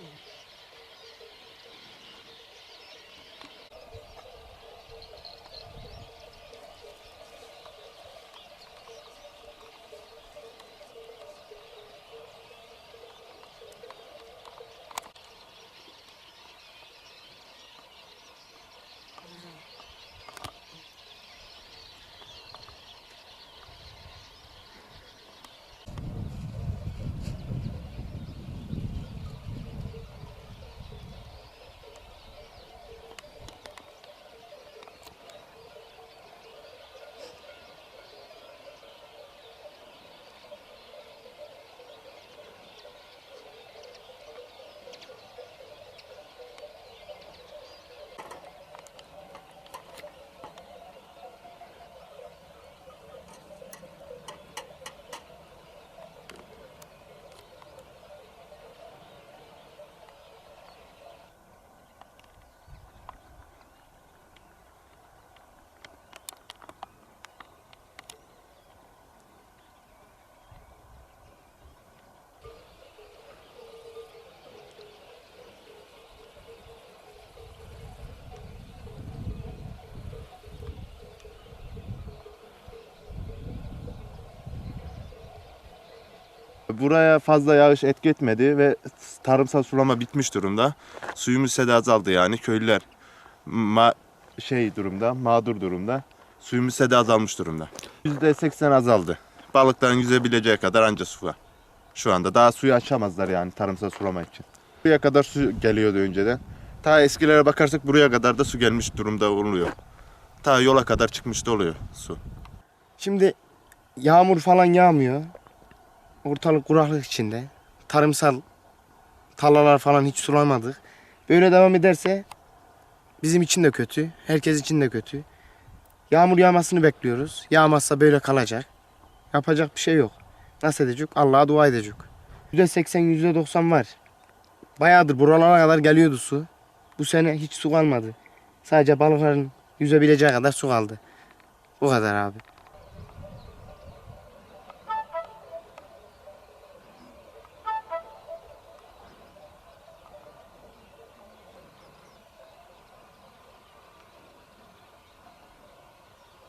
Mm-hmm. Buraya fazla yağış etki etmedi ve tarımsal sulama bitmiş durumda. Suyumuz de azaldı yani köylüler ma şey durumda, mağdur durumda. Suyumuz de azalmış durumda. %80 azaldı. Balıkların yüzebileceği kadar anca su var. Şu anda daha suyu açamazlar yani tarımsal sulama için. Buraya kadar su geliyordu önceden. Ta eskilere bakarsak buraya kadar da su gelmiş durumda oluyor. Ta yola kadar çıkmış da oluyor su. Şimdi yağmur falan yağmıyor. Ortalık kuraklık içinde. Tarımsal tarlalar falan hiç sulamadık. Böyle devam ederse bizim için de kötü. Herkes için de kötü. Yağmur yağmasını bekliyoruz. Yağmazsa böyle kalacak. Yapacak bir şey yok. Nasıl edecek? Allah'a dua edecek. %80, %90 var. Bayağıdır buralara kadar geliyordu su. Bu sene hiç su kalmadı. Sadece balıkların yüzebileceği kadar su kaldı. Bu kadar abi.